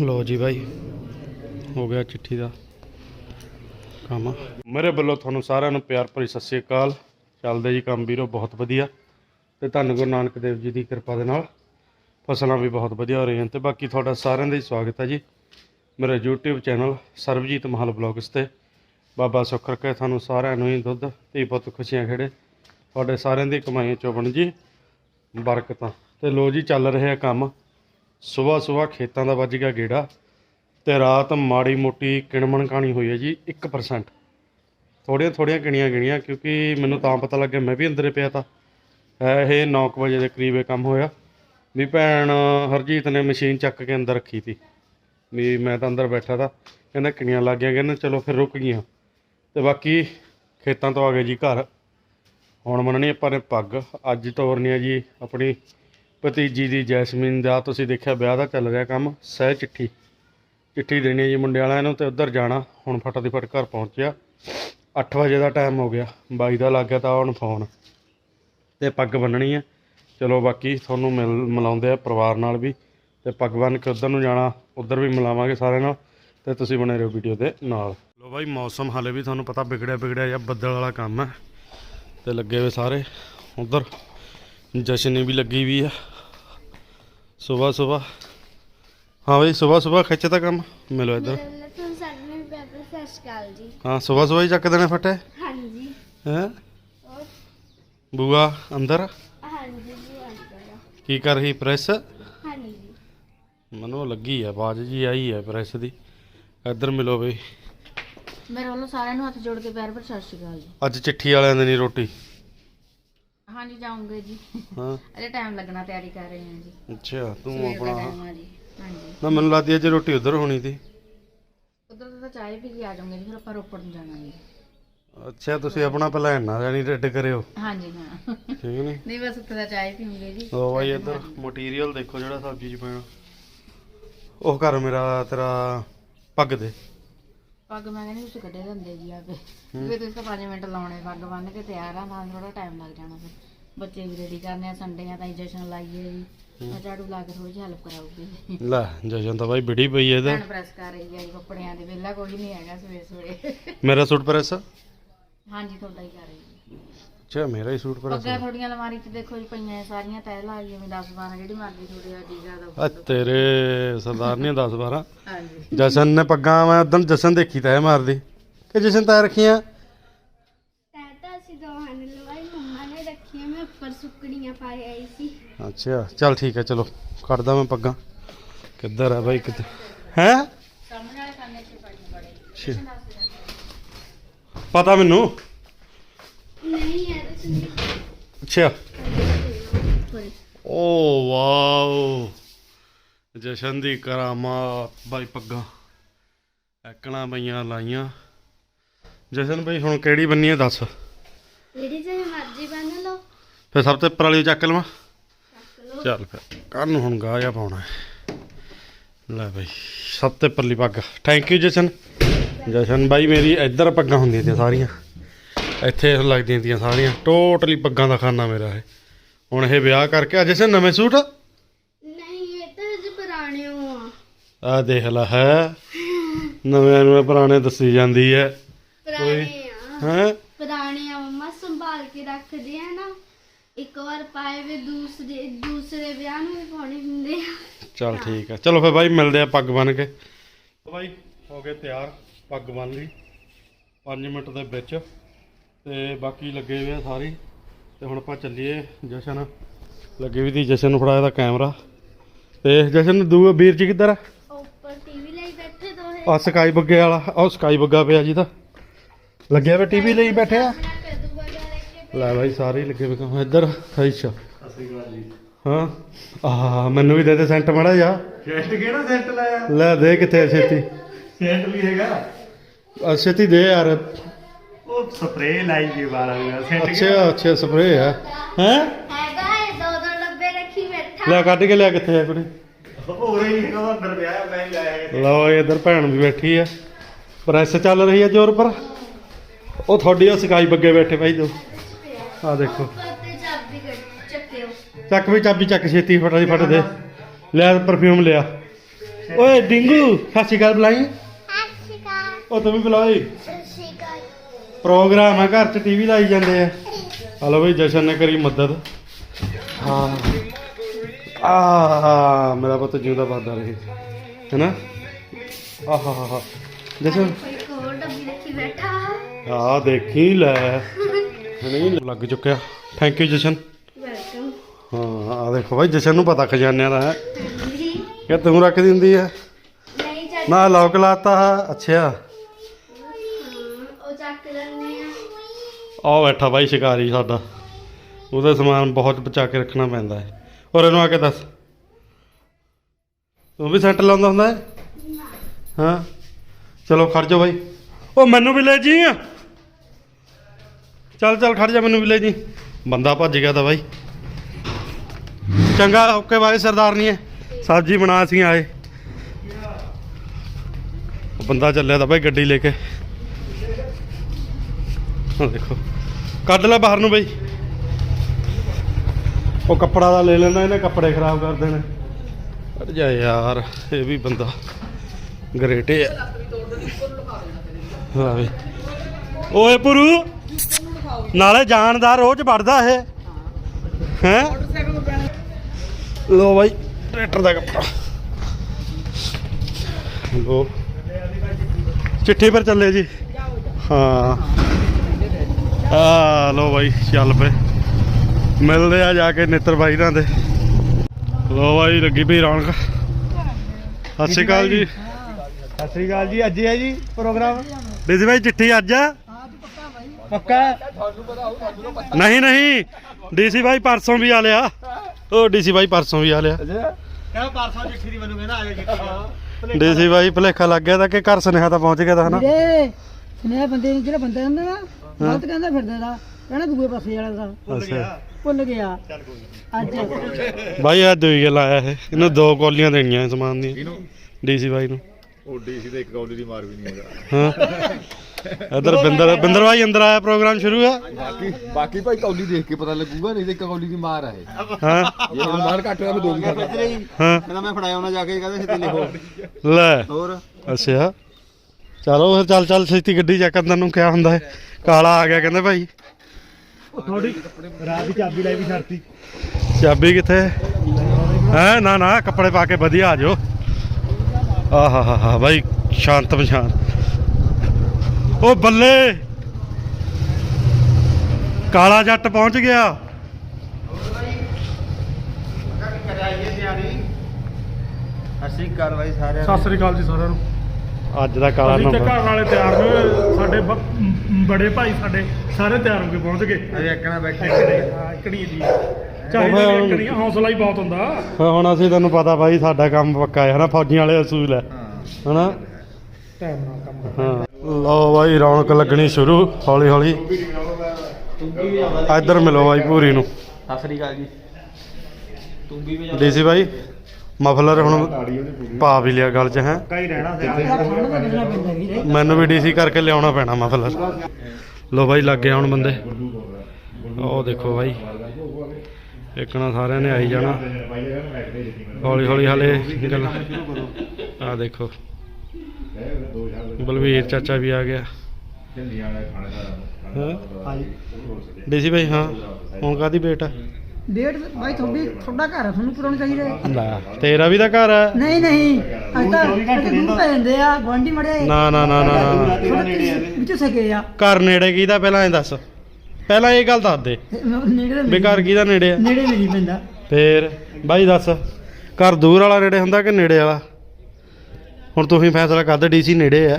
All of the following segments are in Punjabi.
ਲੋ ਜੀ ਬਾਈ, ਹੋ ਗਿਆ ਚਿੱਠੀ ਦਾ ਕੰਮ। ਮੇਰੇ ਵੱਲੋਂ ਤੁਹਾਨੂੰ ਸਾਰਿਆਂ ਨੂੰ ਪਿਆਰ ਭਰੀ ਸਤਿ ਸ੍ਰੀ ਅਕਾਲ। ਚੱਲਦਾ ਜੀ ਕੰਮ ਵੀਰੋ, ਬਹੁਤ ਵਧੀਆ। ਤੇ ਧੰਨ ਗੁਰੂ ਨਾਨਕ ਦੇਵ ਜੀ ਦੀ ਕਿਰਪਾ ਦੇ ਨਾਲ ਫਸਲਾਂ ਵੀ ਬਹੁਤ ਵਧੀਆ ਹੋ ਰਹੀਆਂ ਤੇ ਬਾਕੀ ਤੁਹਾਡਾ ਸਾਰਿਆਂ ਦਾ ਹੀ ਸਵਾਗਤ ਹੈ ਜੀ। ਮੇਰੇ YouTube ਚੈਨਲ ਸਰਬਜੀਤ ਮਹਲ ਬਲੌਗਸ ਤੇ ਬਾਬਾ ਸੁੱਖ ਰੱਖੇ ਤੁਹਾਨੂੰ ਸਾਰਿਆਂ ਨੂੰ ਹੀ ਦੁੱਧ, ਧੀ ਪੁੱਤ ਖੁਸ਼ੀਆਂ ਖੇੜੇ। ਤੁਹਾਡੇ ਸਾਰਿਆਂ ਦੀ ਕਮਾਈਆਂ ਚੋਬਣ ਜੀ, ਬਰਕਤਾਂ। ਤੇ ਲੋ ਜੀ, ਚੱਲ ਰਿਹਾ ਕੰਮ। ਸਵੇਰ ਸਵੇਰ ਖੇਤਾਂ ਦਾ ਵੱਜ ਗਿਆ ਗੇੜਾ ਤੇ ਰਾਤ ਮਾੜੀ ਮੋਟੀ ਕਿਣਮਣ ਕਾਣੀ ਹੋਈ ਹੈ ਜੀ 1% ਥੋੜੀਆਂ ਥੋੜੀਆਂ ਕਿਣੀਆਂ ਗਿਣੀਆਂ ਕਿਉਂਕਿ ਮੈਨੂੰ ਤਾਂ ਪਤਾ ਲੱਗਿਆ ਮੈਂ ਵੀ ਅੰਦਰੇ ਪਿਆ ਤਾਂ। ਹੈ ਇਹ 9 ਵਜੇ ਦੇ ਕਰੀਬ ਇਹ ਕੰਮ ਹੋਇਆ। ਵੀ ਭੈਣ ਹਰਜੀਤ ਨੇ ਮਸ਼ੀਨ ਚੱਕ ਕੇ ਅੰਦਰ ਰੱਖੀ ਤੀ। ਵੀ ਮੈਂ ਤਾਂ ਅੰਦਰ ਬੈਠਾ ਤਾਂ, ਕਹਿੰਦਾ ਕਿਣੀਆਂ ਲੱਗ ਗਈਆਂ, ਕਹਿੰਦਾ ਚਲੋ ਫਿਰ ਰੁਕ ਗਈਆਂ। ਤੇ ਬਾਕੀ ਖੇਤਾਂ ਤੋਂ ਆ ਗਏ ਜੀ ਘਰ। ਹੁਣ ਮੰਨਣੀ ਆਪਾਂ ਨੇ ਪੱਗ। ਅੱਜ ਤੋਰਨੀ ਆ ਜੀ ਆਪਣੀ ਭਤੀਜੀ ਦੀ ਜੈਸਮੀਨ ਦਾ ਤੁਸੀਂ ਦੇਖਿਆ ਵਿਆਹ ਦਾ ਚੱਲ ਰਿਹਾ ਕੰਮ, ਸਹਿ ਚਿੱਠੀ। ਚਿੱਠੀ ਦੇਣੀ ਹੈ ਜੀ ਮੁੰਡੇ ਵਾਲਿਆਂ ਨੂੰ ਤੇ ਉੱਧਰ ਜਾਣਾ। ਹੁਣ ਫਟਾ ਦੀ ਫਟ ਘਰ ਪਹੁੰਚਿਆ। 8 ਵਜੇ ਦਾ ਟਾਈਮ ਹੋ ਗਿਆ। ਬਾਈ ਦਾ ਲੱਗ ਗਿਆ ਤਾਂ ਹੁਣ ਫੋਨ ਤੇ ਪੱਗ ਬੰਨਣੀ ਹੈ। ਚਲੋ ਬਾਕੀ ਤੁਹਾਨੂੰ ਮਿਲ, ਮਿਲਾਉਂਦੇ ਆ ਪਰਿਵਾਰ ਨਾਲ ਵੀ। ਤੇ ਪੱਗ ਬੰਨ ਕੇ ਉੱਧਰ ਨੂੰ ਜਾਣਾ, ਉੱਧਰ ਵੀ ਮਿਲਾਵਾਂਗੇ ਸਾਰਿਆਂ ਨਾਲ। ਤੇ ਤੁਸੀਂ ਬਣੇ ਰਹੋ ਵੀਡੀਓ ਦੇ ਨਾਲ। ਲੋ ਬਾਈ, ਮੌਸਮ ਹਾਲੇ ਵੀ ਤੁਹਾਨੂੰ ਪਤਾ ਵਿਗੜਿਆ ਵਿਗੜਿਆ ਜਾਂ ਬੱਦਲ ਵਾਲਾ ਕੰਮ ਹੈ। ਤੇ ਲੱਗੇ ਹੋਏ ਸਾਰੇ, ਉਧਰ। ਜਸ਼ਨੀ ਵੀ ਲੱਗੀ ਵੀ ਆ। ਸਵੇਰ ਸਵੇਰ ਹਾਂ ਬਈ ਸਵੇਰ ਸਵੇਰ ਖਿੱਚਦਾ ਕੰਮ। ਮਿਲੋ ਇੱਧਰ। ਮੇਰੇ ਤੁਹਾਨੂੰ ਸਾਡੇ ਨੂੰ ਬੈਬਰ ਸਤਿ ਸ਼੍ਰੀ ਅਕਾਲ ਜੀ। ਹਾਂ ਸਵੇਰ ਸਵੇਰ ਹੀ ਚੱਕ ਦੇਣੇ ਫਟੇ। ਹਾਂਜੀ। ਹੈ? ਹੋਰ? ਬੂਆ ਅੰਦਰ? ਹਾਂਜੀ ਜੀ ਅੰਦਰ ਕੀ ਕਰ ਰਹੀ ਪ੍ਰੈਸ? ਹਾਂਜੀ। ਜੀ ਮੈਨੂੰ ਲੱਗੀ ਆ ਆਵਾਜ਼ ਜੀ ਆਈ ਹੈ ਪ੍ਰੈਸ ਦੀ। ਇੱਧਰ ਮਿਲੋ ਬਈ। ਮੇਰੇ ਵੱਲੋਂ ਸਾਰਿਆਂ ਨੂੰ ਹੱਥ ਜੋੜ ਕੇ ਪਿਆਰ ਭਰੀ ਸਤਿ ਸ਼੍ਰੀ ਅਕਾਲ ਜੀ। ਅੱਜ ਚਿੱਠੀ ਵਾਲਿਆਂ ਦੀ ਨਹੀਂ ਰੋਟੀ। ਹਾਂਜੀ ਜਾਉਂਗੇ ਜੀ। ਹਾਂ। ਅਜੇ ਟਾਈਮ ਲੱਗਣਾ ਤਿਆਰੀ ਕਰ ਰਹੇ ਹਾਂ ਜੀ। ਅੱਛਾ ਤੂੰ ਸਵੇਰ ਦਾ ਆਪਣਾ ਟਾਈਮ ਆ ਜੀ। ਹਾਂਜੀ। ਨਾ ਮੈਨੂੰ ਲੱਗਦੀ ਅੱਜ ਰੋਟੀ ਉਧਰ ਹੋਣੀ ਸੀ। ਉਧਰ ਤਾਂ ਚਾਹ ਪੀ ਕੇ ਆ ਜਾਵਾਂਗੇ ਜੀ ਫਿਰ ਆਪਾਂ ਰੋਪੜ ਨੂੰ ਜਾਣਾ ਜੀ। ਅੱਛਾ ਤੁਸੀਂ ਆਪਣਾ ਪਲਾਨ ਨਾ ਜਾਣੀ ਰੈਡ ਕਰਿਓ। ਹਾਂਜੀ ਹਾਂ। ਠੀਕ ਨਹੀਂ ਨਹੀਂ ਬਸ ਉੱਥੇ ਦਾ ਚਾਹ ਪੀਉਂਗੇ ਜੀ। ਲੋ ਬਾਈ ਇੱਧਰ ਮਟੀਰੀਅਲ ਦੇਖੋ ਜਿਹੜਾ ਸਬਜ਼ੀ 'ਚ ਪੈਣਾ ਉਹ ਕਰ ਮੇਰਾ ਤੇਰਾ ਪੱਗ ਦੇ। ਪੱਗ ਮੈਂ ਕਹਿੰਦੀ ਤੁਸੀਂ ਕੱਢੇ ਦਿੰਦੇ ਜੀ ਆਪੇ ਵੀ ਤੁਸੀਂ ਤਾਂ 5 ਮਿੰਟ ਲਾਉਣੇ ਪੱਗ ਬੰਨ ਕੇ ਤਿਆਰ ਆ ਨਾਲ ਥੋੜਾ ਟਾਈਮ ਲੱਗ ਜਾਣਾ ਫਿਰ। ਬੱਚੇ ਵੀ ਰੈਡੀ ਕਰਨੇ ਆ ਸੰਡੇ ਆ ਤਾਂ ਜਸ਼ਨ ਲਾਈਏ ਜੀ। ਮੈਂ ਝਾੜੂ ਲਾ ਕੇ ਥੋੜੀ ਜਿਹੀ ਹੈਲਪ ਕਰਾਉਗੀ ਲੈ ਜਸ਼ਨ ਤਾਂ ਬਾਈ ਬਿੜੀ ਪਈ ਐ ਇਹਦੇ ਭੈਣ ਪ੍ਰੈਸ ਕਰ ਰਹੀ ਜੀ ਕੱਪੜਿਆਂ ਦੇ। ਵਿਹਲਾ ਕੋਈ ਨਹੀਂ ਹੈਗਾ ਸਵੇਰੇ ਸਵੇਰੇ ਮੇਰਾ ਸੂਟ ਪ੍ਰੈਸ ਹਾਂਜੀ ਤੁਹਾਡਾ ਹੀ ਕਰ ਰਹੀ ਹੈ ਅੱਛਾ ਮੇਰਾ ਹੀ ਸੂਟ ਪ੍ਰੈਸ ਪੱਗਾਂ ਥੋੜੀਆਂ ਅਲਮਾਰੀ 'ਚ ਦੇਖੋ ਜੀ ਪਈਆਂ ਸਾਰੀਆਂ ਤੈਅ ਲਾ ਲਈ ਜਿਵੇਂ 10 12 ਜਿਹੜੀ ਮਰਜ਼ੀ ਥੋੜੀ ਆ ਜੀ ਜ਼ਿਆਦਾ ਆ ਤੇਰੇ ਸਰਦਾਰਨੀਆਂ 10 12 ਹਾਂਜੀ। ਜਸ਼ਨ ਨੇ ਪੱਗਾਂ ਮੈਂ ਉਦੋਂ ਜਸ਼ਨ ਦੇਖੀ ਤਾਂ ਇਹ ਮਾਰਦੀ। ਕਿ ਜਸ਼ਨ ਤਾਂ ਰੱਖੀਆਂ? ਤੈ ਤਾਂ ਅਸੀਂ ਦੋਹਾਂ ਨੇ ਲਵਾਈ ਮੰਮਾ ਨੇ ਰੱਖੀਆਂ ਮੈਂ ਉੱਪਰ ਸੁੱਕਣੀਆਂ ਪਾ ਆਈ ਸੀ। ਅੱਛਾ ਚੱਲ ਠੀਕ ਹੈ ਚਲੋ ਕੱਢਦਾ ਮੈਂ ਪੱਗਾਂ। ਕਿੱਧਰ ਹੈ ਬਾਈ ਕਿੱਧਰ? ਹੈ? ਸਾਹਮਣੇ ਵਾਲੇ ਖਾਨੇ 'ਚ ਪਈਆਂ ਬੜੇ। ਪਤਾ ਮੈਨੂੰ? ਨਹੀਂ ਅੱਛਾ। Oh wow. ਜਸ਼ਨ ਦੀ ਕਰਾਮਾਤ ਬਾਈ ਪੱਗਾਂ। ਐਕਣਾ ਪਈਆਂ ਲਾਈਆਂ। ਜਸ਼ਨ ਬਈ ਹੁਣ ਕਿਹੜੀ ਬੰਨੀ ਹੈ ਦੱਸ। ਜਿਹੜੀ ਜੇ ਮਰਜ਼ੀ ਬੰਨ ਲਓ। ਫਿਰ ਸਭ ਤੋਂ ਉੱਪਰ ਵਾਲੀ ਚੱਕ ਲਵਾਂ। ਚੱਕ ਲਓ। ਚੱਲ ਫਿਰ। ਕੱਲ ਨੂੰ ਹੁਣ ਜਾ ਪਾਉਣਾ ਹੈ। ਲੈ ਬਈ ਸਭ ਤੋਂ ਪਰਲੀ ਪੱਗ। ਥੈਂਕ ਯੂ ਜਸ਼ਨ। ਜਸ਼ਨ ਬਾਈ ਮੇਰੀ ਇੱਧਰ ਪੱਗਾਂ ਹੁੰਦੀਆਂ ਤੀਆਂ ਸਾਰੀਆਂ। ਇੱਥੇ ਲੱਗਦੀਆਂ ਤੀਆਂ ਸਾਰੀਆਂ। ਟੋਟਲੀ ਪੱਗਾਂ ਦਾ ਖਾਨਾ ਮੇਰਾ ਇਹ। ਹੁਣ ਇਹ ਵਿਆਹ ਕਰਕੇ ਅੱਜ ਜਸ਼ਨ ਨਵੇਂ ਸੂਟ? ਨਹੀਂ ਇਹ ਤਾਂ ਹਜੇ ਪੁਰਾਣੇ ਹੋ ਆ। ਆ ਦੇਖ ਲੈ ਹੈ। ਨਵੇਂ ਨਵੇਂ ਪੁਰਾਣੇ ਦੱਸੀ ਜਾਂਦੀ ਹੈ। ਪੁਰਾਣੇ ਆ। ਹੈ? ਪੁਰਾਣੇ ਆ ਮੰਮਾ ਸੰਭਾਲ ਕੇ ਰੱਖਦੇ ਆ ਨਾ। ਇੱਕ ਵਾਰ ਪਾਏ ਵੇ ਦੂਸਰੇ ਦੂਸਰੇ ਵਿਆਹ ਨੂੰ ਵੀ ਪਾਉਣੇ ਹੁੰਦੇ ਆ। ਚਲ ਠੀਕ ਹੈ ਚਲੋ ਫਿਰ ਬਾਈ ਮਿਲਦੇ ਆ ਪੱਗ ਬੰਨ ਕੇ। ਬਾਈ ਹੋ ਗਏ ਤਿਆਰ। ਪੱਗ ਬੰਨ ਲਈ। 5 ਮਿੰਟ ਦੇ ਵਿੱਚ। ਤੇ ਬਾਕੀ ਲੱਗੇ ਹੋਏ ਆ ਸਾਰੇ। ਤੇ ਹੁਣ ਆਪਾਂ ਚੱਲੀਏ ਜਸ਼ਨ। ਲੱਗੇ ਵੀ ਦੀ ਜਸ਼ਨ ਨੂੰ ਫੜਾਇਆ ਦਾ ਕੈਮਰਾ। ਤੇ ਜਸ਼ਨ ਨੂੰ ਦੂਆ ਵੀਰ ਜੀ ਕਿੱਧਰ ਆ? ਉੱਪਰ ਟੀਵੀ ਲਈ ਬੈਠੇ ਦੋਹੇ। ਆ ਸਕਾਈ ਬੱਗੇ ਵਾਲਾ ਉਹ ਸਕਾਈ ਬੱਗਾ ਪਿਆ ਜੀ ਦਾ। ਲੱਗਿਆ ਵੇ ਟੀਵੀ ਲਈ ਬੈਠੇ ਆ? ਲੈ ਬਾਈ ਸਾਰੇ ਹੀ ਲੱਗੇ ਵੇ ਕੰਮ। ਇੱਧਰ ਅੱਛਾ ਹਾਂ? ਆਹ ਮੈਨੂੰ ਵੀ ਦੇ ਦੇ ਸੈਂਟ ਮੜਾ ਜਾ ਸੈਂਟ ਕਿਹੜਾ ਸੈਂਟ ਲਾਇਆ? ਲੈ ਦੇ ਕਿੱਥੇ ਆ ਛੇਤੀ। ਸੈਂਟ ਵੀ ਹੈਗਾ। ਆ ਛੇਤੀ ਦੇ ਯਾਰ। ਉਹ ਸਪਰੇਅ ਲਾਈ ਜੀ ਵਾਲਾ ਹੋਇਆ ਸੈਂਟ ਅੱਛਾ ਅੱਛਾ ਸਪਰੇ ਹੈ ਹੈ? ਹੈਗਾ ਇਹ ਦੋ ਦੋ ਡੱਬੇ ਰੱਖੀ ਬੈਠਾ। ਲੈ ਕੱਢ ਕੇ ਲਿਆ ਕਿੱਥੇ ਆ ਕੁੜੀ? ਹੋਰ ਹੀ ਹੈਗਾ ਉਹ ਅੰਦਰ ਪਿਆ ਮੈਂ ਹੀ ਲਾਇਆ ਲਓ ਇੱਧਰ ਭੈਣ ਵੀ ਬੈਠੀ ਆ। ਪ੍ਰੈਸ ਚੱਲ ਰਹੀ ਹੈ ਜ਼ੋਰ ਪਰ। ਉਹ ਤੁਹਾਡੀ ਉਹ ਸਕਾਈ ਬੱਗੇ ਬੈਠੇ ਭਾਈ ਦੋ। ਆ ਦੇਖੋ। ਉੱਪਰ ਤੇ ਚਾਬੀ ਕੱਢ ਚੱਕਿਓ। ਚੱਕ ਵੀ ਚਾਬੀ ਚੱਕ ਛੇਤੀ ਫਟਾ ਦੀ ਫਟ ਦੇ। ਲੈ ਪਰਫਿਊਮ ਲਿਆ। ਓਏ ਡਿੰਗੂ ਸਤਿ ਸ਼੍ਰੀ ਅਕਾਲ ਬੁਲਾਈ। ਉਹ ਤੂੰ ਵੀ ਬੁਲਾਈ ਪ੍ਰੋਗਰਾਮ ਹੈ ਘਰ 'ਚ ਟੀਵੀ ਲਾਈ ਜਾਂਦੇ ਆ। ਹਲੋ ਬਈ ਜਸ਼ਨ ਨੇ ਕਰੀ ਮਦਦ। ਹਾਂ। ਆ ਮੇਰਾ ਪੁੱਤ ਜਿਉਂਦਾ ਵੱਧਦਾ ਰਹੇ। ਹੈਨਾ? ਆਹਾ ਹਾ ਹਾ ਜਸ਼ਨ। ਇੱਕ ਹੋਰ ਡੱਬੀ ਰੱਖੀ ਬੈਠਾ ਆ ਦੇਖੀ ਲੈ। ਨਹੀਂ ਲੱਗ ਚੁੱਕਿਆ। ਥੈਂਕ ਯੂ ਜਸ਼ਨ। ਵੈਲਕਮ ਹਾਂ ਆ ਦੇਖੋ ਭਾਈ ਜਸ਼ਨ ਨੂੰ ਪਤਾ ਖਜ਼ਾਨਿਆਂ ਦਾ ਹੈ। ਕਿ ਤੂੰ ਰੱਖ ਦਿੰਦੀ ਹੈ? ਨਹੀਂ ਨਾ ਲੋਕ ਲਾਤਾ ਹੈ ਅੱਛਾ। ਉਹ ਚੱਕ ਲੈਣੇ ਆ। ਆ ਬੈਠਾ ਬਾਈ ਸ਼ਿਕਾਰੀ ਸਾਡਾ। ਉਹਦਾ ਸਮਾਨ ਬਹੁਤ ਬਚਾ ਕੇ ਰੱਖਣਾ ਪੈਂਦਾ ਹੈ। ਔਰ ਇਹਨੂੰ ਆ ਕੇ ਦੱਸ। ਤੂੰ ਵੀ ਸੈੱਟ ਲਾਉਂਦਾ ਹੁੰਦਾ ਹੈ? ਹਾਂ। ਚਲੋ ਖੜ ਜਾ ਭਾਈ ਉਹ ਮੈਨੂੰ ਵੀ ਲੈ ਜੀ। ਚੱਲ ਚੱਲ ਖੜ ਜਾ, ਮੈਨੂੰ ਵੀ ਲੈ ਜੀ। ਬੰਦਾ ਭੱਜ ਗਿਆ ਤਾਂ ਬਾਈ। ਚੰਗਾ, ਓਕੇ ਬਾਈ ਸਰਦਾਰਨੀ ਹੈ। ਸਬਜ਼ੀ ਬਣਾ ਅਸੀਂ ਆਏ। ਬੰਦਾ ਚੱਲਿਆ ਤਾਂ ਬਾਈ ਗੱਡੀ ਲੈ ਕੇ। ਦੇਖੋ। ਕੱਢ ਲੈ ਬਾਹਰ ਨੂੰ ਬਈ। ਉਹ ਕੱਪੜਾ ਦਾ ਲੈ ਲੈਣਾ ਇਹਨੇ ਕੱਪੜੇ ਖਰਾਬ ਕਰ ਦੇਣੇ। ਅੜ ਜਾ ਯਾਰ, ਇਹ ਵੀ ਬੰਦਾ ਗਰੇਟੇ ਆ। ਹਾਂ ਬਈ ਓਏ ਪੁਰੂ, ਨਾਲੇ ਜਾਣਦਾ ਰੋਜ਼ ਵੜਦਾ ਇਹ। ਹੈ? ਲੋ ਬਾਈ, ਟਰੈਕਟਰ ਦਾ ਕੱਪੜਾ। ਲੋ ਚਿੱਠੀ ਪਰ ਚੱਲੇ ਜੀ। ਹਾਂ। ਆ ਲੋ ਬਾਈ ਚੱਲ ਪਏ। ਮਿਲਦੇ ਆ ਜਾ ਕੇ ਨਿੱਤਰ ਬਾਈ ਨਾਲ ਦੇ ਲੋ ਬਾਈ ਲੱਗੀ ਪਈ ਰੌਣਕ। ਸਤਿ ਸ਼੍ਰੀ ਅਕਾਲ ਜੀ। ਸਤਿ ਸ੍ਰੀ ਅਕਾਲ ਜੀ ਅੱਜ ਹੈ ਜੀ ਪ੍ਰੋਗਰਾਮ? ਡਿਜੀ ਬਾਈ ਚਿੱਠੀ ਅੱਜ ਆ? ਪੱਕਾ? ਨਹੀਂ ਨਹੀਂ। ਡੀਸੀ ਬਾਈ ਪਰਸੋਂ ਵੀ ਆ ਲਿਆ। ਉਹ ਡੀਸੀ ਬਾਈ ਪਰਸੋਂ ਵੀ ਆ ਲਿਆ। ਕਹਿੰਦਾ ਪਰਸੋਂ ਚਿੱਠੀ ਦੀ ਮੈਨੂੰ ਕਹਿੰਦਾ ਆ ਜਾ ਚਿੱਠੀ ਡੀਸੀ ਬਾਈ ਭਲੇਖਾ ਲੱਗ ਗਿਆ ਤਾਂ ਕਿ ਘਰ ਸੁਨੇਹਾ ਤਾਂ ਪਹੁੰਚ ਗਿਆ ਤਾਂ ਹਨਾ? ਸੁਨੇਹਾ ਬੰਦੇ ਨੂੰ ਜਿਹੜਾ ਬੰਦਾ ਹੁੰਦਾ ਨਾ ਗਲਤ ਕਹਿੰਦਾ ਫਿਰਦਾ ਦਾ ਕਹਿੰਦਾ ਦੂਏ ਪਾਸੇ ਵਾਲਾ ਦਾ। ਅੱਛਾ। ਭੁੱਲ ਗਿਆ। ਅੱਜ। ਬਾਈ ਆ ਦੋਈ ਗੱਲ ਆਇਆ ਇਹ। ਇਹਨੂੰ ਦੋ ਕੋਲੀਆਂ ਦੇਣੀਆਂ ਇਹ ਸਮਾਨ ਦੀਆਂ। ਡੀਸੀ ਬਾਈ ਨੂੰ। ਉਹ ਡੀਸੀ ਦੇ ਇੱਕ ਗੌਲੀ ਦੀ ਮਾਰ ਵੀ ਨਹੀਂ ਹੈਗਾ ਹਾਂ। ਇਧਰ ਬਿੰਦਰ ਬਿੰਦਰ ਬਾਈ ਅੰਦਰ ਆਇਆ ਪ੍ਰੋਗਰਾਮ ਸ਼ੁਰੂ ਆ। ਬਾਕੀ ਬਾਕੀ ਭਾਈ ਕੌਲੀ ਦੇਖ ਕੇ ਪਤਾ ਲੱਗੂਗਾ ਨਹੀਂ ਤੇ ਇੱਕ ਕੌਲੀ ਦੀ ਮਾਰ ਆ ਇਹ। ਹਾਂ। ਜੇ ਹੁਣ ਮਾਰ ਘੱਟ ਹੋਇਆ ਮੈਂ ਦੋ ਵੀ ਖਾ ਹਾਂ। ਕਹਿੰਦਾ ਮੈਂ ਫੜਾਇਆ ਉਹਨਾਂ ਜਾ ਕੇ ਕਹਿੰਦਾ ਸਿੱਧੇ ਲਿਖੋ। ਲੈ। ਹੋਰ? ਅੱਛਾ। ਚਲੋ ਫਿਰ ਚੱਲ ਚੱਲ ਛੇਤੀ ਗੱਡੀ ਚੱਕ ਅੰਦਰ ਨੂੰ ਕਿਆ ਹੁੰਦਾ ਹੈ। ਕਾਲਾ ਆ ਗਿਆ ਕਹਿੰਦੇ ਭਾਈ। ਥੋੜੀ ਰਾਤ ਦੀ ਚਾਬੀ ਲੈ ਵੀ ਛੱਡਤੀ। ਚਾਬੀ ਕਿੱਥੇ? ਹੈ? ਨਾ ਨਾ ਕੱਪੜੇ ਪਾ ਕੇ ਵਧੀਆ ਆ ਜਾਓ। ਆਹਾ ਹਾ ਹਾ ਭਾਈ ਸ਼ਾਂਤ ਪਛਾਨ ਉਹ ਬੱਲੇ! ਕਾਲਾ ਜੱਟ ਪਹੁੰਚ ਗਿਆ। ਅਸੀਂ ਕਾਰਵਾਈ ਸਾਰਿਆਂ ਸਤਿ ਸ੍ਰੀ ਅਕਾਲ ਜੀ ਸਾਰਿਆਂ ਨੂੰ। ਅੱਜ ਦਾ ਕਾਲਾ ਅਸੀਂ ਤੇ ਨੰਬਰ। ਘਰ ਵਾਲੇ ਤਿਆਰ ਨੇ ਸਾਡੇ ਬ- ਮ- ਬੜੇ ਭਾਈ ਸਾਡੇ ਸਾਰੇ ਤਿਆਰ ਹੋ ਕੇ ਪਹੁੰਚ ਗਏ। ਅਜੇ ਇੱਕਣਾ ਬੈਠੇ ਹਾਂ ਇਕੜੀ ਜੀ। ਚਾਹੀਦਾ ਵੀ ਇਕੜੀ ਹੌਸਲਾ ਹੀ ਬਹੁਤ ਹੁੰਦਾ। ਹਾਂ, ਹੁਣ ਅਸੀਂ ਤੈਨੂੰ ਪਤਾ ਭਾਈ ਸਾਡਾ ਕੰਮ ਪੱਕਾ ਹੈ ਹਨਾ? ਫੌਜੀਆਂ ਵਾਲੇ ਅਸੂਲ ਹੈ ਹਨਾ? ਟਾਈਮ ਨਾਲ ਕੰਮ ਹਾਂ। ਲਓ ਭਾਈ ਰੌਣਕ ਲੱਗਣੀ ਸ਼ੁਰੂ ਹੌਲੀ ਹੌਲੀ ਇੱਧਰ ਮਿਲੋ ਭਾਈ ਪੂਰੀ ਨੂੰ। ਸਤਿ ਸ੍ਰੀ ਅਕਾਲ ਜੀ। ਤੂੰ ਵੀ ਡੀਸੀ ਭਾਈ ਮਫਲਰ ਹੁਣ ਪਾ ਵੀ ਲਿਆ ਗਲ 'ਚ ਹੈ। ਕਈ ਰਹਿਣਾ ਮੈਨੂੰ ਵੀ ਡੀਸੀ ਕਰਕੇ ਲਿਆਉਣਾ ਪੈਣਾ ਮਫਲਰ। ਲੋ ਭਾਈ ਲੱਗ ਹੁਣ ਬੰਦੇ। ਉਹ ਦੇਖੋ ਭਾਈ ਇੱਕਣਾ ਸਾਰਿਆਂ ਨੇ ਆਈ ਜਾਣਾ। ਹੌਲੀ ਹੌਲੀ ਹਲੇ ਗੱਲ। ਆ। ਦੇਖੋ। ਬਲਵੀਰ ਚਾਚਾ ਵੀ ਆ ਗਿਆ। ਹਾਂ? ਡੀਸੀ ਭਾਈ ਹਾਂ। ਹੁਣ ਕਾਦੀ ਵੇਟ ਆ? ਡੇਟ ਬਾਈ ਤੁਹਾਡੀ ਤੁਹਾਡਾ ਘਰ ਆ ਤੁਹਾਨੂੰ ਪੁਰਾਉਣਾ ਚਾਹੀਦਾ ਹੈ। ਲੈ ਤੇਰਾ ਵੀ ਤਾਂ ਘਰ ਆ। ਨਹੀਂ ਨਹੀਂ। ਅੱਜ ਤਾਂ ਅੱਜ ਦੂਰ ਪੈ ਜਾਂਦੇ ਆ ਗਵਾਂਢੀ ਮੜੇ ਨਾ ਨਾ ਨਾ ਨਾ ਨਾ। ਵਿੱਚ ਸਕੇ ਆ। ਘਰ ਨੇੜੇ ਕਿਹਦਾ ਪਹਿਲਾਂ ਇਹ ਦੱਸ। ਪਹਿਲਾਂ ਇਹ ਗੱਲ ਦੱਸ ਦੇ। ਨੇੜੇ ਵੀ ਘਰ ਕਿਹਦਾ ਨੇੜੇ ਆ? ਨੇੜੇ ਨਹੀਂ ਪੈਂਦਾ ਫੇਰ ਬਾਈ ਦੱਸ। ਘਰ ਦੂਰ ਵਾਲਾ ਨੇੜੇ ਹੁੰਦਾ ਕਿ ਨੇੜੇ ਵਾਲਾ? ਹੁਣ ਤੁਸੀਂ ਫੈਸਲਾ ਕਰ ਦੇ ਡੀਸੀ ਨੇੜੇ ਆ।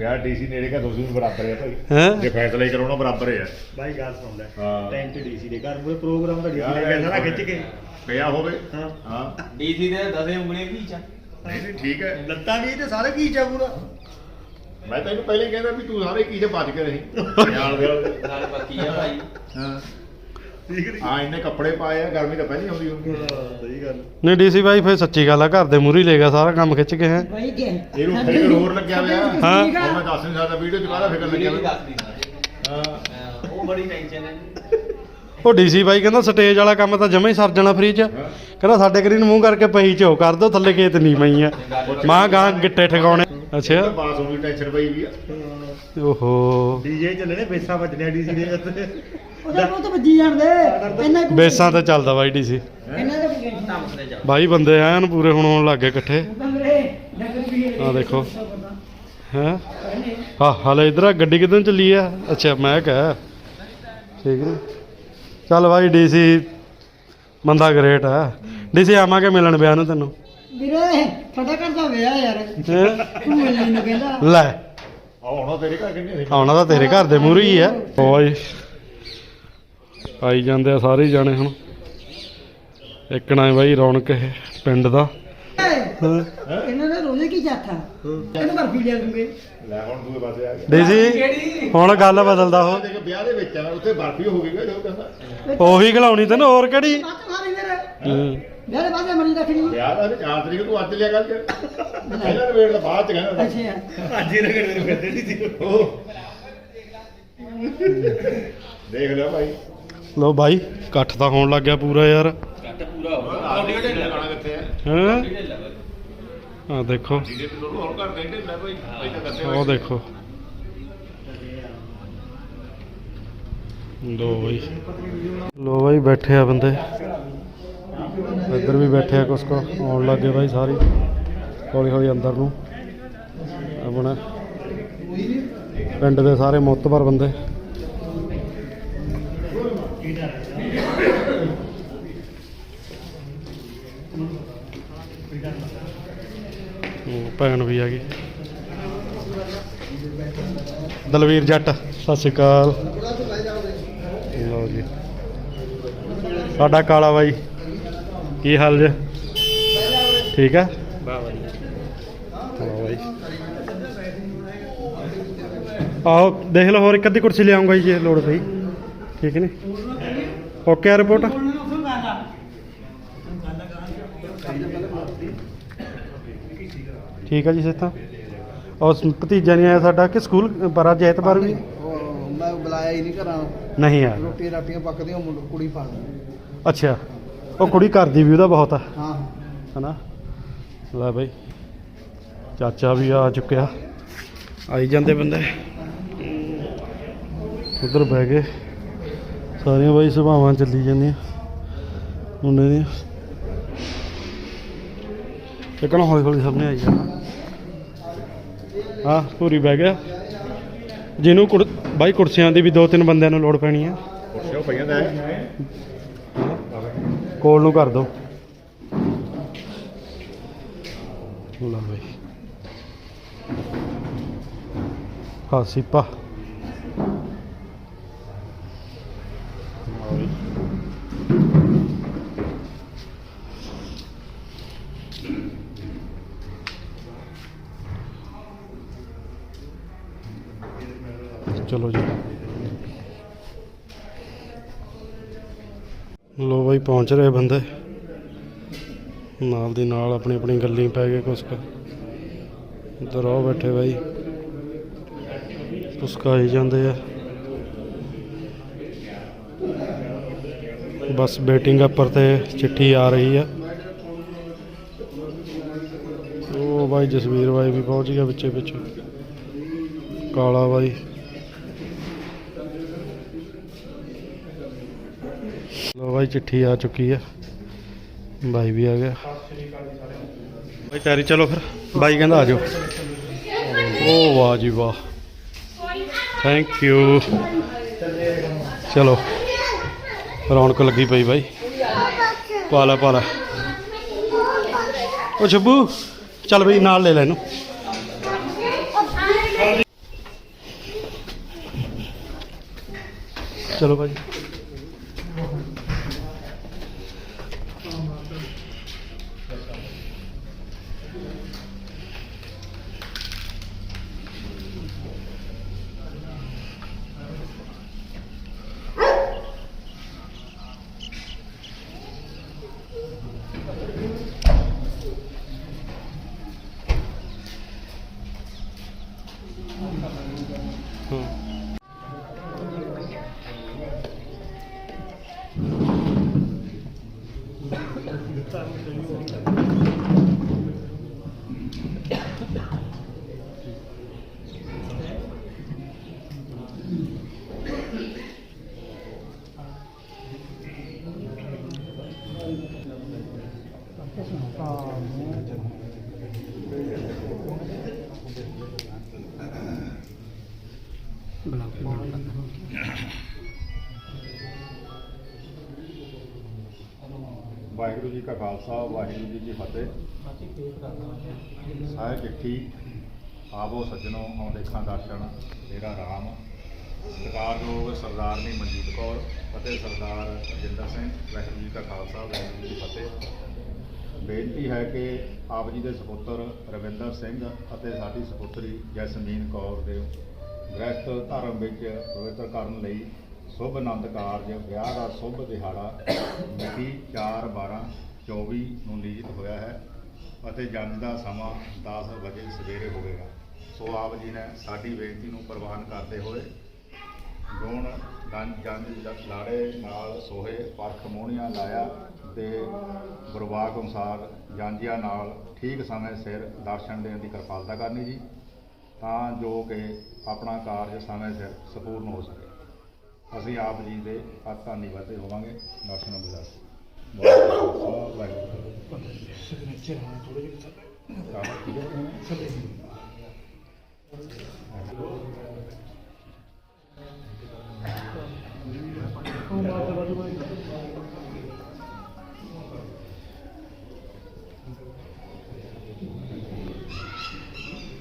ਯਾਰ ਡੀਸੀ ਨੇੜੇ ਕਾ ਦੋਸੀ ਵੀ ਬਰਾਬਰ ਹੈ ਭਾਈ। ਜੇ ਫੈਸਲਾ ਹੀ ਕਰਾਉਣਾ ਬਰਾਬਰ ਹੈ। ਬਾਈ ਗੱਲ ਸੁਣ ਲੈ। ਹਾਂ। ਟਾਈਮ ਤੇ ਡੀਸੀ ਦੇ ਘਰ ਮੂਰੇ ਪ੍ਰੋਗਰਾਮ ਦਾ ਡੀਸੀ ਲੈ ਗਿਆ ਸਾਰਾ ਖਿੱਚ ਕੇ। ਪਿਆ ਹੋਵੇ। ਹਾਂ। ਹਾਂ। ਡੀਸੀ ਦੇ ਦਸੇ ਉਂਗਲੀਆਂ ਕੀ ਚਾ ਨਹੀਂ ਨਹੀਂ ਠੀਕ ਹੈ। ਲੱਤਾਂ ਵੀ ਤੇ ਸਾਰੇ ਕੀ ਚਾ ਪੂਰਾ। ਮੈਂ ਤੈਨੂੰ ਪਹਿਲੇ ਕਹਿੰਦਾ ਵੀ ਤੂੰ ਸਾਰੇ ਕੀ ਜੇ ਬਚ ਕੇ ਰਹੀ। ਨਾਲ ਦੇ ਵਾਲੇ। ਨਾਲ ਪੱਕੀ ਆ ਭਾਈ। ਹਾਂ। ਹਾਂ ਇਹਨੇ ਕੱਪੜੇ ਪਾਏ ਆ ਗਰਮੀ ਤਾਂ ਪਹਿਲਾਂ ਹੀ ਆਉਂਦੀ ਹੋਊਗੀ ਸਹੀ ਗੱਲ। ਨਹੀਂ ਡੀਸੀ ਬਾਈ ਫੇਰ ਸੱਚੀ ਗੱਲ ਆ ਘਰ ਦੇ ਮੂਰੀ ਲੈ ਗਿਆ ਸਾਰਾ ਕੰਮ ਖਿੱਚ ਕੇ ਹੈ। ਬਾਈ ਕੇ ਇਹਨੂੰ ਫਿਕਰ ਹੋਰ ਲੱਗਿਆ ਹੋਇਆ ਹਾਂ। ਉਹ ਮੈਂ ਦੱਸ ਨਹੀਂ ਸਕਦਾ ਵੀਡੀਓ ਚ ਕਾਹਦਾ ਫਿਕਰ ਲੱਗਿਆ ਹੋਇਆ ਹਾਂ ਉਹ ਬੜੀ ਟੈਨਸ਼ਨ ਹੈ ਉਹ ਡੀਸੀ ਬਾਈ ਕਹਿੰਦਾ ਸਟੇਜ ਵਾਲਾ ਕੰਮ ਤਾਂ ਜਮਾ ਹੀ ਸਰ ਜਾਣਾ ਫ੍ਰੀ ਚ। ਕਹਿੰਦਾ ਸਾਡੇ ਕਰੀ ਨੂੰ ਮੂੰਹ ਕਰਕੇ ਪਈ ਚ ਉਹ ਕਰ ਦੋ ਥੱਲੇ ਖੇਤ ਨਹੀਂ ਪਈ ਆ। ਮਾਂ ਗਾਂ ਗਿੱਟੇ ਠਗਾਉਣੇ ਅੱਛਾ। ਪਾਸ ਹੋਣ ਦੀ ਟੈਨਸ਼ਨ ਪਈ ਵੀ ਆ। ਓਹੋ। ਡੀਜੇ ਚੱਲਣੇ ਪੈਸਾ ਵੱਜਣੇ ਡੀਸੀ ਦੇ ਉੱਤੇ ਉਹਦਾ ਉਹ ਤਾਂ ਵੱਜੀ ਜਾਂਦੇ ਇੰਨਾ ਕੁ- ਬੇਸਾਂ ਤੇ ਚੱਲਦਾ ਬਾਈ ਡੀਸੀ ਇੰਨਾ ਦਾ। ਵੀ ਬਾਈ ਬੰਦੇ ਐਨ ਪੂਰੇ ਹੁਣ ਹੋਣ ਲੱਗੇ ਇਕੱਠੇ। ਆ ਦੇਖੋ। ਹੈ? ਹਾਂ ਹਲੇ ਇਧਰ ਗੱਡੀ ਕਿਦਾਂ ਚੱਲੀ ਆ? ਅੱਛਾ ਮੈਂ ਕਹ। ਠੀਕ ਨੀ ਚੱਲ ਬਾਈ ਡੀਸੀ ਬੰਦਾ ਗ੍ਰੇਟ ਆ। ਡੀਸੀ ਆਵਾਂਗੇ ਮਿਲਣ ਵਿਆਹ ਨੂੰ ਤੈਨੂੰ। ਵੀਰੇ ਸਾਡਾ ਘਰ ਦਾ ਵਿਆਹ ਯਾਰ? ਤੂੰ ਮਿਲਣ ਨੂੰ ਕਹਿੰਦਾ ਲੈ। ਆਉਣਾ ਤੇਰੇ ਘਰ ਕਿੰਨੇ ਆਉਣਾ ਤਾਂ ਤੇਰੇ ਘਰ ਦੇ ਮੂਹਰੇ ਹੀ ਆ। ਓਏ। ਆਈ ਜਾਂਦੇ ਆ ਸਾਰੇ ਹੀ ਜਾਣੇ ਹੁਣ। ਇੱਕ ਨਾ ਬਾਈ ਰੌਣਕ ਇਹ ਪਿੰਡ ਦਾ। ਹਾਂ। ਇਹਨਾਂ ਦਾ ਰੋਜ਼ੇ ਕੀ ਜਾਥਾ ਇਹਨੂੰ ਬਰਫੀ ਲਿਆ ਦੂੰਗੇ ਲੈ ਹੁਣ ਦੂਏ ਪਾਸੇ ਆ ਗਿਆ। ਡੀਸੀ ਹੁਣ ਗੱਲ ਬਦਲਦਾ ਉਹ। ਦੇਖ ਵਿਆਹ ਦੇ ਵਿੱਚ ਆ ਉੱਥੇ ਬਰਫੀ ਹੋ ਗਈ ਜੋ ਕਹਿੰਦਾ। ਉਹੀ ਖਿਲਾਉਣੀ ਤੈਨੂੰ ਹੋਰ ਕਿਹੜੀ? ਬਾਤ ਮਾਰੀ ਮੇਰੇ ਹੂੰ। ਵਿਆਹ ਦੇ ਬਾਅਦ ਮਣੀ ਰੱਖਣੀ ਵਿਆਹ ਦਾ 4 ਤਰੀਕ ਤੂੰ ਅੱਜ ਲਿਆ ਕਰ ਕੇ ਪਹਿਲਾਂ ਨੇ ਵੇਟ ਦਾ ਬਾਅਦ ਚ ਕਹਿੰਦਾ ਅੱਛਾ। ਅੱਜ ਹੀ ਰਗੜ ਨੂੰ ਫਿਰਦੇ ਡੀਸੀ ਉਹ। ਦੇਖ ਲਿਆ ਭਾਈ। ਲੋ ਬਾਈ, ਇਕੱਠ ਤਾਂ ਹੋਣ ਲੱਗ ਗਿਆ ਪੂਰਾ ਯਾਰ। ਆਡੀ ਢਿੱਡ ਲਗਾਣਾ ਕਿੱਥੇ ਆ ਹੈਂ? ਆ ਦੇਖੋ। ਡੀਜੇ ਤੇ ਹੋਰ ਕਰ ਦੇ ਢਿੱਡ ਭਾਈ ਭਾਈ ਕਰਦੇ ਉਹ ਦੇਖੋ। ਲੋ ਬਾਈ। ਲੋ ਬਾਈ, ਬੈਠੇ ਆ ਬੰਦੇ। ਇੱਧਰ ਵੀ ਬੈਠੇ ਆ ਕੁਛ ਕੁ। ਆਉਣ ਲੱਗੇ ਬਾਈ ਸਾਰੀ। ਹੌਲੀ ਹੌਲੀ ਅੰਦਰ ਨੂੰ। ਆਪਣਾ। ਪਿੰਡ ਦੇ ਸਾਰੇ ਮੁੱਤਬਰ ਬੰਦੇ। ਭੈਣ ਵੀ ਆ ਗਈ ਦਲਵੀਰ ਜੱਟ, ਸਤਿ ਸ਼੍ਰੀ ਅਕਾਲ। ਲਓ ਜੀ। ਸਾਡਾ ਕਾਲਾ ਬਾਈ, ਕੀ ਹਾਲ ਜੇ? ਠੀਕ ਆ ਆਓ ਦੇਖ ਲਓ ਹੋਰ ਇੱਕ ਅੱਧੀ ਕੁਰਸੀ ਲਿਆਉਂਗਾ ਜੀ, ਜੇ ਲੋੜ ਪਈ। ਠੀਕ ਨੇ? ਓਕੇ ਆ ਰਿਪੋਰਟ ਠੀਕ ਆ ਜੀ ਸੇਤਾ ਉਸ ਭਤੀਜਾ ਨਹੀਂ ਆਇਆ ਸਾਡਾ ਕਿ ਸਕੂਲ? ਪਰ ਅੱਜ ਐਤਵਾਰ ਵੀ? ਮੈਂ ਬੁਲਾਇਆ ਹੀ ਨਹੀਂ ਘਰਾਂ। ਨਹੀਂ ਆ। ਰੋਟੀ ਰਾਟੀਆਂ ਪੱਕਦੀਆਂ ਮੁੰਡਾ ਕੁੜੀ ਪਾ ਅੱਛਾ। ਉਹ ਕੁੜੀ ਕਰਦੀ ਵੀ ਉਹਦਾ ਬਹੁਤ ਆ। ਹਾਂ। ਹਨਾ? ਲੈ ਬਈ। ਚਾਚਾ ਵੀ ਆ ਚੁੱਕਿਆ। ਆਈ ਜਾਂਦੇ ਬੰਦੇ। ਉਧਰ ਬਹਿ ਗਏ। ਸਾਰੀਆਂ ਬਾਈ ਸੁਭਾਵਾਂ ਚੱਲੀ ਜਾਂਦੀਆਂ। ਮੁੰਡੇ ਦੀਆਂ। ਨਾ ਹੌਲੀ ਹੌਲੀ ਸਾਹਮਣੇ ਆਈ ਜਾਣਾ ਹਾਂ ਪੂਰੀ ਬਹਿ ਗਿਆ। ਜਿਹਨੂੰ ਕੁੜ ਬਾਈ ਕੁਰਸੀਆਂ ਦੀ ਵੀ ਦੋ ਤਿੰਨ ਬੰਦਿਆਂ ਨੂੰ ਲੋੜ ਪੈਣੀ ਆ। ਕੁਰਸੀਆਂ ਪਈਆਂ ਤਾਂ ਹੈ। ਕੋਲ ਨੂੰ ਕਰ ਦੋ। ਲਾ ਬਈ। ਹਾਂ ਸਿਪਾ। ਚਲੋ ਜੀ। ਲੋ ਬਾਈ, ਪਹੁੰਚ ਰਹੇ ਬੰਦੇ। ਨਾਲ ਦੀ ਨਾਲ ਆਪਣੀ ਆਪਣੀ ਗੱਲੀ ਪੈ ਗਏ ਕੁਛ ਕੁ। ਇੱਧਰ ਬੈਠੇ ਬਾਈ। ਕੁਛ ਕੁ ਜਾਂਦੇ ਆ। ਬਸ ਬੇਟਿੰਗ ਉੱਪਰ ਤੇ ਚਿੱਠੀ ਆ ਰਹੀ ਆ। ਉਹ ਬਾਈ ਜਸਵੀਰ ਬਾਈ ਵੀ ਪਹੁੰਚ ਗਿਆ ਵਿੱਚੇ ਵਿੱਚ ਕਾਲਾ ਬਾਈ ਲੋ ਬਾਈ ਚਿੱਠੀ ਆ ਚੁੱਕੀ ਆ। ਬਾਈ ਵੀ ਆ ਗਿਆ। ਬਾਈ ਤਿਆਰੀ ਚਲੋ ਫਿਰ। ਬਾਈ ਕਹਿੰਦਾ ਆ ਜਾਓ। ਓ ਵਾਹ ਜੀ ਵਾਹ। ਥੈਂਕ ਯੂ ਚਲੋ। ਰੌਣਕ ਲੱਗੀ ਪਈ ਬਾਈ। ਪਾਲਾ ਪਾਲਾ। ਪਾ ਲੈ ਓ ਛੱਬੂ, ਚੱਲ ਬਈ ਨਾਲ ਲੈ ਲੈ ਇਹਨੂੰ। ਚਲੋ ਭਾਜੀ ਕਾ ਖਾਲਸਾ, ਵਾਹਿਗੁਰੂ ਜੀ ਕੀ ਫਤਿਹ। ਸਾਹਿਬ ਚਿੱਠੀ ਆਵੋ ਸੱਜਣੋ, ਆਉਂਦੇ ਖਾਂ ਦਰਸ਼ਨ ਤੇਰਾ ਰਾਮ। ਸਤਿਕਾਰਯੋਗ ਸਰਦਾਰਨੀ ਮਨਜੀਤ ਕੌਰ ਅਤੇ ਸਰਦਾਰ ਰਜਿੰਦਰ ਸਿੰਘ, ਵਾਹਿਗੁਰੂ ਜੀ ਕਾ ਖਾਲਸਾ, ਵਾਹਿਗੁਰੂ ਜੀ ਕੀ ਫਤਿਹ। ਬੇਨਤੀ ਹੈ ਕਿ ਆਪ ਜੀ ਦੇ ਸੁਪੁੱਤਰ ਰਵਿੰਦਰ ਸਿੰਘ ਅਤੇ ਸਾਡੀ ਸੁਪੁੱਤਰੀ ਜੈਸਮੀਨ ਕੌਰ ਦੇ ਗ੍ਰਸਤ ਧਰਮ ਵਿੱਚ ਪਵਿੱਤਰ ਕਰਨ ਲਈ ਸ਼ੁਭ ਆਨੰਦ ਕਾਰਜ, ਵਿਆਹ ਦਾ ਸ਼ੁਭ ਦਿਹਾੜਾ, ਮਿਤੀ 4 12 24 ਨੂੰ ਨਿਯਤ ਹੋਇਆ ਹੈ ਅਤੇ ਜੰਜ ਦਾ ਸਮਾਂ 10 ਵਜੇ ਸਵੇਰੇ ਹੋਵੇਗਾ। ਸੋ ਆਪ ਜੀ ਨੇ ਸਾਡੀ ਬੇਨਤੀ ਨੂੰ ਪ੍ਰਵਾਨ ਕਰਦੇ ਹੋਏ ਗੁਣ ਗੰਜ ਜੰਜ ਜ- ਲਾੜੇ ਨਾਲ ਸੋਹੇ ਪਰਖ ਮੋਹਣੀਆਂ ਲਾਇਆ ਤੇ ਗੁਰਵਾਕ ਅਨੁਸਾਰ ਜਾਂਜੀਆਂ ਨਾਲ ਠੀਕ ਸਮੇਂ ਸਿਰ ਦਰਸ਼ਨ ਦੇਣ ਦੀ ਕਿਰਪਾਲਤਾ ਕਰਨੀ ਜੀ, ਤਾਂ ਜੋ ਕਿ ਆਪਣਾ ਕਾਰਜ ਸਮੇਂ ਸਿਰ ਸੰਪੂਰਨ ਹੋ ਸਕੇ। ਅਸੀਂ ਆਪ ਜੀ ਦੇ ਧੰਨੀ ਵਾਦੇ ਹੋਵਾਂਗੇ। ਦਰਸ਼ਨ ਬੁਲਾ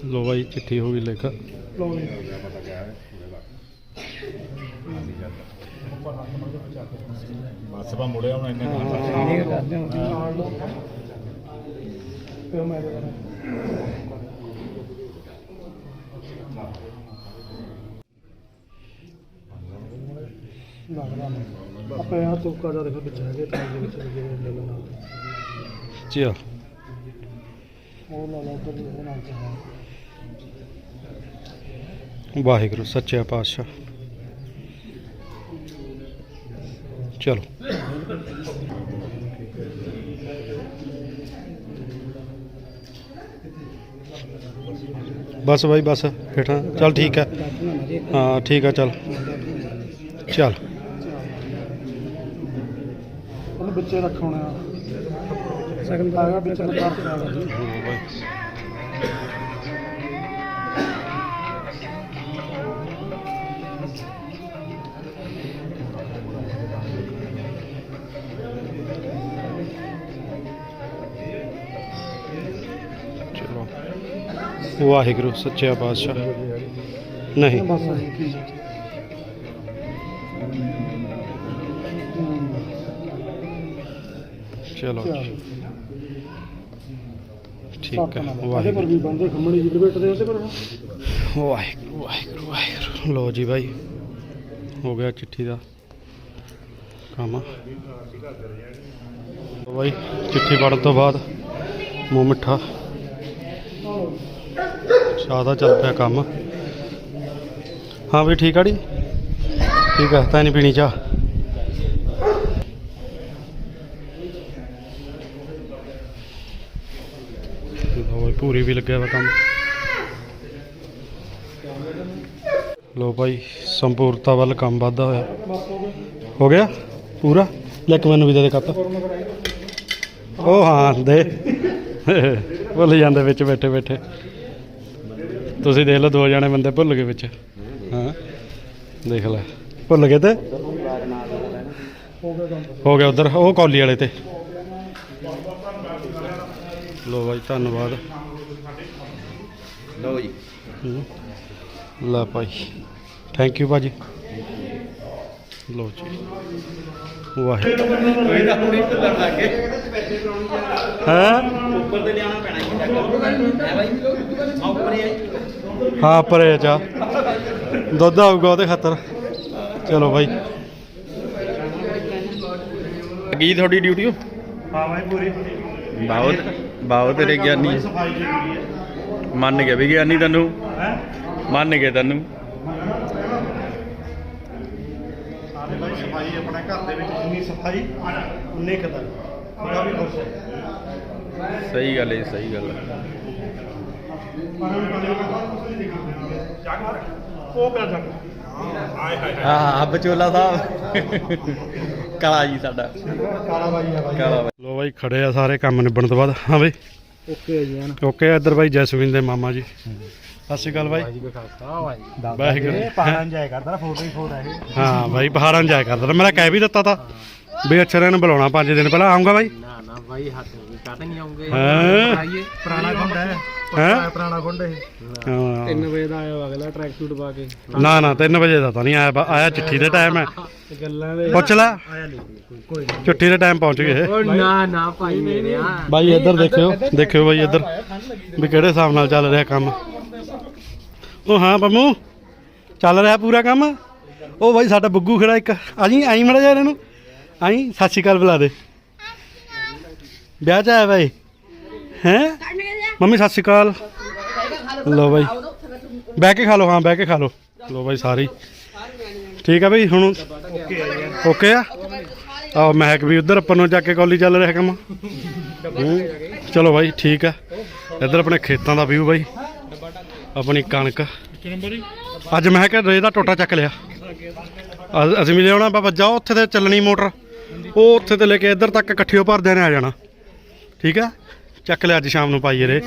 ਲੋ ਬਾਈ ਚਿੱਠੀ ਹੋ ਗਈ ਲਿਖ। ਲਓ ਜੀ। ਪਤਾ ਕਿਆ ਹੈ ਬਸ ਬਾ ਮੁੜਿਆ ਹੁਣ ਇੰਨੇ ਤੇ ਮੈਂ ਲੱਗਦਾ ਨਹੀਂ ਆਪੇ ਆ ਤੁੱਕਾ ਦਾ ਦੇਖੋ ਪਿੱਛੇ ਹੈਗੇ ਤਾਂ ਦੇ ਵਿੱਚ ਲੱਗੇ ਹੋਏ ਲੈ ਲੈਣਾ ਚਲ ਉਹ ਲਾ ਲਾ ਉਧਰ ਦੇ ਨਾਲ ਤੇ ਹੈ ਵਾਹਿਗੁਰੂ ਸੱਚਾ ਪਾਤਸ਼ਾਹ। ਚਲੋ ਬਸ ਬਾਈ ਬਸ ਹੇਠਾਂ ਚੱਲ ਠੀਕ ਹੈ ਹਾਂ ਠੀਕ ਹੈ ਚੱਲ ਚੱਲ ਉਹਨੂੰ ਵਿੱਚੇ ਰੱਖਣਾ ਵਾਹਿਗੁਰੂ, ਸੱਚਾ ਪਾਤਸ਼ਾਹ। ਨਹੀਂ। ਬਸ ਚਲੋ। ਠੀਕ ਹੈ, ਵਾਹਿਗੁਰੂ। ਵੀ ਬੰਦੇ ਖੰਮਣੀ ਜੀ ਬੈਠਦੇ ਉਹਦੇ ਪਰ ਵਾਹਿਗੁਰੂ ਵਾਹਿਗੁਰੂ ਵਾਹਿਗੁਰੂ। ਲੋ ਜੀ ਬਾਈ, ਹੋ ਗਿਆ ਚਿੱਠੀ ਦਾ ਕੰਮ। ਲਓ ਚਿੱਠੀ ਪੜ੍ਹਨ ਤੋਂ ਬਾਅਦ ਮੂੰਹ ਮਿੱਠਾ। ਚਾਹ ਦਾ ਚੱਲ ਪਿਆ ਕੰਮ। ਹਾਂ ਵੀ ਠੀਕ ਆੜੀ ਠੀਕ ਆ, ਤਾਂ ਨਹੀਂ ਪੀਣੀ ਚਾਹ। ਲਓ ਪੂਰੀ ਵੀ ਲੱਗਿਆ ਵਾ ਕੰਮ। ਲੋ ਭਾਈ ਸੰਪੂਰਤਾ ਵੱਲ ਕੰਮ ਵੱਧਦਾ ਹੋਇਆ। ਹੋ ਗਿਆ? ਪੂਰਾ? ਲੈ ਕੇ ਮੈਨੂੰ ਵੀ ਦੇ ਦੇ ਕੱਪ। ਉਹ ਹਾਂ, ਦੇ। ਭੁੱਲ ਜਾਂਦੇ ਵਿੱਚ ਬੈਠੇ ਬੈਠੇ ਤੁਸੀਂ ਦੇਖ ਲਓ ਦੋ ਜਣੇ ਬੰਦੇ ਭੁੱਲ ਗਏ ਵਿੱਚ। ਹਾਂ। ਦੇਖ ਲੈ। ਭੁੱਲ ਗਏ ਤੇ? ਹੋ ਗਿਆ ਉਧਰ ਉਹ ਕੌਲੀ ਵਾਲੇ ਤੇ। ਲੋ ਭਾਈ ਧੰਨਵਾਦ। ਲਓ ਜੀ। ਲੈ ਭਾਈ। ਥੈਂਕ ਯੂ ਭਾਜੀ। ਲੋ ਜੀ। ਵਾਹਿਗੁਰੂ। ਕੋਈ ਤਾਂ ਹੁਣੀ ਚੱਲਣ ਲੱਗ ਗਏ ਹੈ? ਉੱਪਰ ਤੇ ਲਿਆਉਣਾ ਪੈਣਾ ਜੀ ਹੈ ਬਾਈ? ਉੱਪਰ ਹੀ ਹਾਂ ਪਰੇ ਚਾ ਦੁੱਧ ਆਊਗਾ ਉਹਦੇ ਖਾਤਰ। ਚਲੋ ਭਾਈ ਕੀ ਤੁਹਾਡੀ ਡਿਊਟੀ ਹਾਂ ਭਾਈ ਪੂਰੀ। ਬਹੁਤ ਬਹੁਤ ਤੇਰੇ ਗਿਆਨੀ। ਹੈ। ਮੰਨ ਗਿਆ ਵੀ ਗਿਆਨੀ ਤੈਨੂੰ। ਹੈ? ਮੰਨ ਗਏ ਤੈਨੂੰ। ਸਾਰੇ ਭਾਈ ਸਫ਼ਾਈ ਆਪਣੇ ਘਰ ਦੇ ਵਿੱਚ ਜਿੰਨੀ ਸਫ਼ਾਈ ਉਨੇ ਕਦਰ ਬੜਾ ਵੀ ਖੁਸ਼ ਹੈ। ਸਹੀ ਗੱਲ ਹੈ ਸਹੀ ਗੱਲ ਹੈ। ਉਹ ਪਿਆ ਹਾਂ ਬਚੋਲਾ ਸਾਹਿਬ। ਕਾਲਾ ਜੀ ਸਾਡਾ। ਕਾਲਾ ਬਾਈ ਆ ਬਾਈ। ਕਾਲਾ ਲੋ ਬਾਈ ਖੜੇ ਆ ਸਾਰੇ ਕੰਮ ਨਿਬੜਨ ਤੋਂ ਬਾਅਦ। ਹਾਂ ਬਈ। ਓਕੇ ਜੀ ਹਨ। ਓਕੇ ਇੱਧਰ ਬਾਈ ਜੈਸਮੀਨ ਦੇ ਮਾਮਾ ਜੀ। ਸਤਿ ਸ਼੍ਰੀ ਅਕਾਲ ਬਾਈ। ਵਾਹਿਗੁਰੂ ਇਹ ਪਹਾੜਾਂ ਜਾਇਆ ਕਰਦਾ ਫੋਟੋ ਹੀ ਫੋਟੋ ਹੈ ਹਾਂ ਬਾਈ ਪਹਾੜਾਂ ਨੂੰ ਜਾਇਆ ਕਰਦਾ ਤਾ। ਮੇਰਾ ਕਹਿ ਵੀ ਦਿੱਤਾ ਤਾ ਵੀ ਅੱਛਾ ਨੂੰ ਬੁਲਾਉਣਾ ਪੰਜ ਦਿਨ ਪਹਿਲਾਂ ਆਉਂਗਾ ਬਾਈ। ਨਾ ਨਾ ਬਾਈ ਹੱਥ ਕਾਤੇ ਨਹੀਂ ਆਉਂਗੇ ਹਾਂ? ਪੁਰਾਣਾ ਖੁੰਡ ਹੈ। ਹੈਂ? ਪੁਰਾਣਾ ਖੁੰਡ ਇਹ। ਹਾਂ। 3 ਵਜੇ ਦਾ ਆਇਆ ਅਗਲਾ ਟਰੈਕ ਸੂਟ ਪਾ ਕੇ। ਨਾ ਨਾ 3 ਵਜੇ ਦਾ ਤਾਂ ਨਹੀਂ ਆਇਆ ਬਾ- ਆਇਆ ਚਿੱਠੀ ਦੇ ਟਾਈਮ ਹੈ। ਗੱਲਾਂ ਦੇ ਪੁੱਛ ਲੈ। ਆਇਆ ਨਹੀਂ ਕੋਈ ਨਹੀਂ। ਚਿੱਠੀ ਦੇ ਟਾਈਮ ਪਹੁੰਚ ਗਏ ਓ ਨਾ ਨਾ ਭਾਈ ਮੇਰੇ ਆ। ਬਾਈ ਇੱਧਰ ਦੇਖਿਓ ਦੇਖਿਓ ਬਾਈ ਇੱਧਰ ਵੀ ਕਿਹੜੇ ਹਿਸਾਬ ਨਾਲ ਚੱਲ ਰਿਹਾ ਕੰਮ। ਉਹ ਹਾਂ ਪੰਮੂ, ਚੱਲ ਰਿਹਾ ਪੂਰਾ ਕੰਮ? ਉਹ ਬਾਈ ਸਾਡਾ ਬੱਗੂ ਖੜਾ ਇੱਕ। ਆਜੀ ਆਈ ਮੜਾ ਜਾ ਇਹਨੂੰ। ਆਈ, ਸਤਿ ਸ਼੍ਰੀ ਅਕਾਲ ਬੁਲਾ ਦੇ। ਵਿਆਹ ਚ ਆਇਆ ਬਾਈ? ਹੈ? ਮੰਮੀ, ਸਤਿ ਸ਼੍ਰੀ ਅਕਾਲ। ਲੋ ਬਾਈ। ਬਹਿ ਕੇ ਖਾ ਲਓ, ਹਾਂ, ਬਹਿ ਕੇ ਖਾ ਲਓ। ਲੋ ਬਾਈ ਸਾਰੀ। ਠੀਕ ਆ ਬਈ, ਹੁਣ ਓਕੇ ਆ? ਆਹ ਮਹਿਕ ਵੀ ਉਧਰ, ਆਪਾਂ ਨੂੰ ਜਾ ਕੇ ਕਾਲੀ ਚੱਲ ਰਿਹਾ ਕੰਮ। ਚਲੋ ਬਾਈ, ਠੀਕ ਆ। ਇੱਧਰ ਆਪਣੇ ਖੇਤਾਂ ਦਾ ਵਿਊ ਬਾਈ। ਆਪਣੀ ਕਣਕ। ਅੱਜ ਮੈਂ ਕਿਹਾ ਰੇ ਦਾ ਟੋਟਾ ਚੱਕ ਲਿਆ। ਅਸੀਂ ਵੀ ਲਿਆਉਣਾ ਬਾਬਾ ਜਾਓ ਉੱਥੇ ਤੇ ਚੱਲਣੀ ਮੋਟਰ। ਉਹ ਉੱਥੇ ਤੇ ਲੈ ਕੇ ਇੱਧਰ ਤੱਕ ਇਕੱਠਿਓ ਭਰਦਿਆਂ ਨੇ ਆ ਜਾਣਾ। ਠੀਕ ਆ? ਚੱਕ ਲਿਆ ਅੱਜ ਸ਼ਾਮ ਨੂੰ ਪਾਈਏ ਰੇ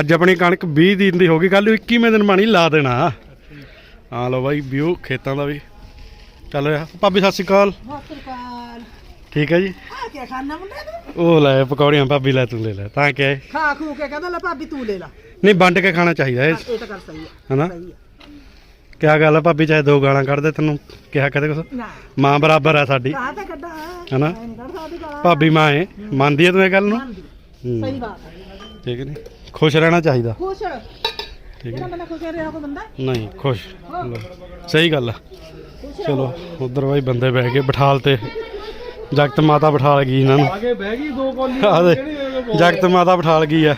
ਅੱਜ ਆਪਣੀ ਕਣਕ 20 ਦਿਨ ਦੀ ਹੋ ਗਈ ਕੱਲ ਨੂੰ 21ਵੇਂ ਦਿਨ ਪਾਣੀ ਲਾ ਦੇਣਾ। ਹਾਂ ਲੋ ਬਾਈ ਵਿਊ ਖੇਤਾਂ ਦਾ ਵੀ ਚੱਲ ਰਿਹਾ। ਭਾਬੀ ਸਤਿ ਸ਼੍ਰੀ ਅਕਾਲ। ਠੀਕ ਹੈ ਜੀ? ਆ ਕੀ ਖਾਣਾ ਮੁੰਡਾ ਤੂੰ ਉਹ ਲੈ ਪਕੌੜੀਆਂ ਭਾਬੀ ਲੈ ਤੂੰ ਲੈ ਲੈ ਤਾਂ ਕਿ ਖਾ ਖੂ ਕੇ ਕਹਿੰਦਾ ਲੈ ਭਾਬੀ ਤੂੰ ਲੈ ਲੈ। ਨਹੀਂ ਵੰਡ ਕੇ ਖਾਣਾ ਚਾਹੀਦਾ ਇਹ। ਇਹ ਤਾਂ ਗੱਲ ਸਹੀ ਹੈ। ਹਨਾ? ਸਹੀ ਹੈ। ਕਿਆ ਗੱਲ ਆ ਭਾਬੀ ਚਾਹੇ ਦੋ ਗਾਲਾਂ ਕੱਢ ਦੇ ਤੈਨੂੰ। ਕਿਹਾ ਕਦੇ ਕੁਛ? ਨਾ। ਮਾਂ ਬਰਾਬਰ ਆ ਸਾਡੀ। ਕਹਾ ਤਾਂ ਕੱਢਾ। ਹਨਾ? ਭਾਬੀ ਮਾਂ ਏ। ਮੰਨਦੀ ਐ ਤੂੰ ਇਹ ਗੱਲ ਨੂੰ? ਮੰਨਦੀ। ਹੂੰ, ਸਹੀ ਬਾਤ ਹੈ ਠੀਕ ਨਹੀਂ? ਖੁਸ਼ ਰਹਿਣਾ ਚਾਹੀਦਾ। ਖੁਸ਼। ਠੀਕ ਜਿਹੜਾ ਹੈ ਬੰਦਾ ਖੁਸ਼ ਰਿਹਾ ਕੋਈ ਬੰਦਾ? ਨਹੀਂ ਖੁਸ਼। ਲਓ, ਸਹੀ ਗੱਲ ਆ। ਚਲੋ ਉਧਰ ਬਾਈ ਬੰਦੇ ਬਹਿ ਗਏ ਬਿਠਾਲ ਤੇ। ਜਗਤ ਮਾਤਾ ਬਿਠਾਲ ਗਈ ਇਹਨਾਂ ਨੂੰ। ਆਗੇ ਬਹਿ ਗਈ ਦੋ ਕੋਲੀ ਆ ਦੇ ਜਗਤ ਮਾਤਾ ਬਿਠਾਲ ਗਈ ਆ।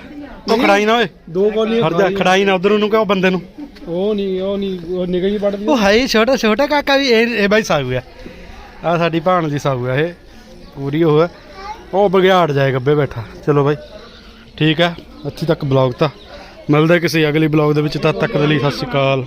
ਉਹ ਖੜਾਈ ਨਾ ਓਏ। ਦੋ ਕੋਲੀ ਹਟ ਜਾ ਖੜਾਈ ਨਾ ਉਧਰ ਨੂੰ ਕਿਉਂ ਬੰਦੇ ਨੂੰ? ਉਹ ਨਹੀਂ ਉਹ ਨਹੀਂ ਉਹ ਨਿਕਲ ਜੀ ਪੜਦੀ ਉਹ ਹੈ ਹੀ ਛੋਟਾ ਛੋਟਾ ਕਾਕਾ ਵੀ ਇਹ ਇਹ ਬਾਈ ਸਾਊ ਆ। ਆ ਸਾਡੀ ਭਾਣ ਦੀ ਸਾਊ ਆ ਇਹ। ਪੂਰੀ ਉਹ ਹੈ ਉਹ ਬਗਿਆੜ ਜਾਏ ਗੱਬੇ ਬੈਠਾ। ਚਲੋ ਬਾਈ। ਠੀਕ ਹੈ ਅੱਛੀ ਤੱਕ ਬਲੌਗ ਤਾਂ। ਮਿਲਦੇ ਕਿਸੇ ਅਗਲੀ ਬਲੌਗ ਦੇ ਵਿੱਚ ਤਦ ਤੱਕ ਦੇ ਲਈ ਸਤਿ ਸ਼੍ਰੀ ਅਕਾਲ।